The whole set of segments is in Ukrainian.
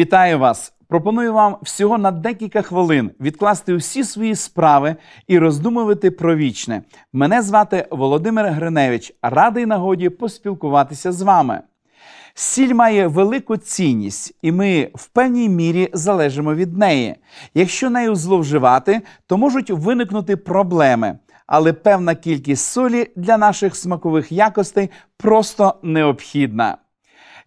Вітаю вас! Пропоную вам всього на декілька хвилин відкласти усі свої справи і роздумувати про вічне. Мене звати Володимир Гриневич. Радий нагоді поспілкуватися з вами. Сіль має велику цінність, і ми в певній мірі залежимо від неї. Якщо нею зловживати, то можуть виникнути проблеми, але певна кількість солі для наших смакових якостей просто необхідна.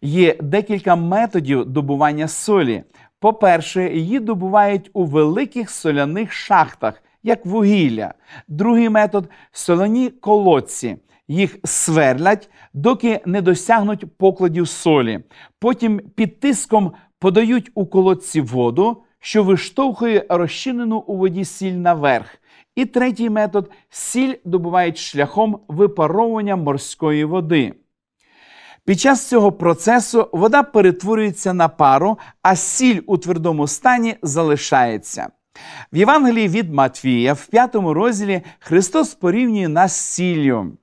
Є декілька методів добування солі. По-перше, її добувають у великих соляних шахтах, як вугілля. Другий метод соляні колодці. Їх сверлять, доки не досягнуть покладів солі. Потім під тиском подають у колодці воду, що виштовхує розчинену у воді сіль наверх. І третій метод сіль добувають шляхом випаровування морської води. Під час цього процесу вода перетворюється на пару, а сіль у твердому стані залишається. В Євангелії від Матвія, в п'ятому розділі, Христос порівнює нас з сіллю.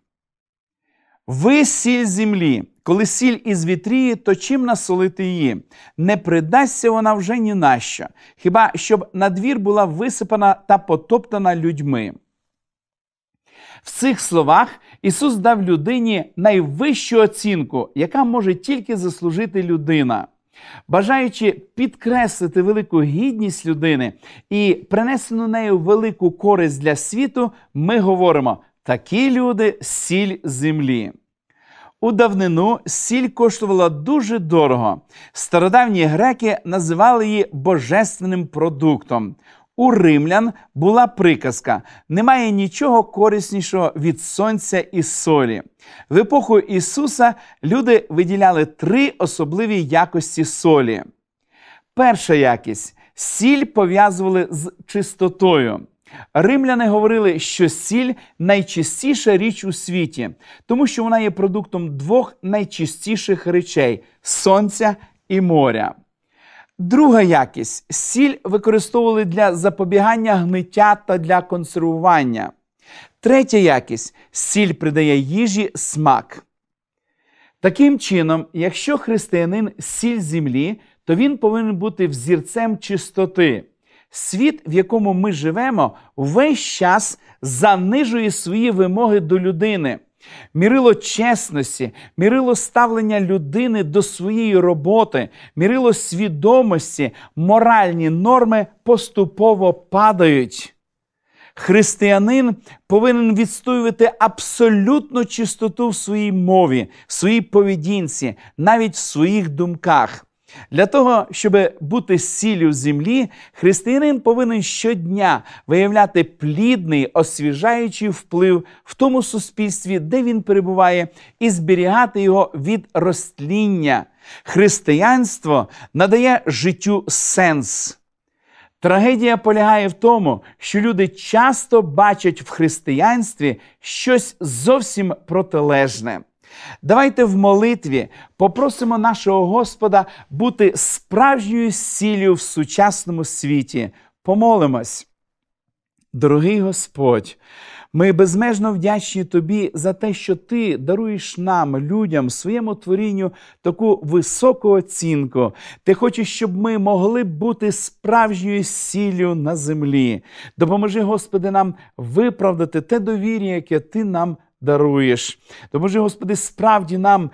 Ви сіль землі, коли сіль із вітріє, то чим насолити її? Не придасться вона вже ні на що, хіба щоб на двір була висипана та потоптана людьми. В цих словах Ісус дав людині найвищу оцінку, яка може тільки заслужити людина. Бажаючи підкреслити велику гідність людини і принесену нею велику користь для світу, ми говоримо: такі люди сіль землі. У давнину сіль коштувала дуже дорого. Стародавні греки називали її божественним продуктом. У римлян була приказка: немає нічого кориснішого від сонця і солі. В епоху Ісуса люди виділяли три особливі якості солі. Перша якість сіль пов'язували з чистотою. Римляни говорили, що сіль найчистіша річ у світі, тому що вона є продуктом двох найчистіших речей сонця і моря. Друга якість сіль використовували для запобігання гниття та для консервування. Третя якість сіль придає їжі смак. Таким чином, якщо християнин сіль землі, то він повинен бути взірцем чистоти. Світ, в якому ми живемо, весь час занижує свої вимоги до людини. Мірило чесності, мірило ставлення людини до своєї роботи, мірило свідомості, моральні норми поступово падають. Християнин повинен відстоювати абсолютну чистоту в своїй мові, в своїй поведінці, навіть в своїх думках. Для того, щоб бути сіллю землі, християнин повинен щодня виявляти плідний, освіжаючий вплив в тому суспільстві, де він перебуває, і зберігати його від розтління. Християнство надає життю сенс. Трагедія полягає в тому, що люди часто бачать в християнстві щось зовсім протилежне. Давайте в молитві попросимо нашого Господа бути справжньою сіллю в сучасному світі. Помолимось. Дорогий Господь, ми безмежно вдячні Тобі за те, що Ти даруєш нам, людям, своєму творінню таку високу оцінку. Ти хочеш, щоб ми могли бути справжньою сіллю на землі. Допоможи, Господи, нам виправдати те довір'я, яке Ти нам даруєш. Допоможи, Господи, справді нам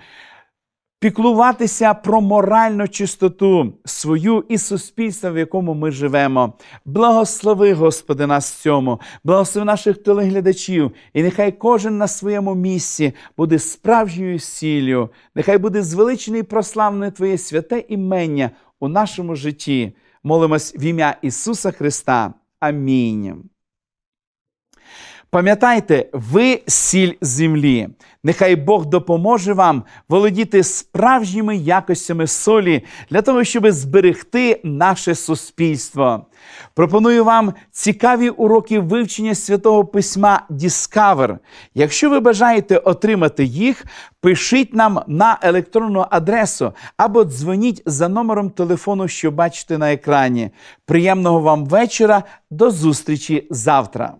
піклуватися про моральну чистоту свою і суспільства, в якому ми живемо. Благослови, Господи, нас в цьому, благослови наших телеглядачів, і нехай кожен на своєму місці буде справжньою сіллю, нехай буде звеличений і прославлене Твоє святе імення у нашому житті. Молимось в ім'я Ісуса Христа. Амінь. Пам'ятайте, ви сіль землі. Нехай Бог допоможе вам володіти справжніми якостями солі для того, щоб зберегти наше суспільство. Пропоную вам цікаві уроки вивчення святого письма Discover. Якщо ви бажаєте отримати їх, пишіть нам на електронну адресу або дзвоніть за номером телефону, що бачите на екрані. Приємного вам вечора, до зустрічі завтра!